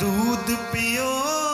दूध पियो।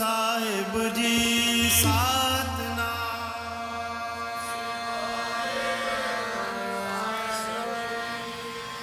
साहिब जी साहिब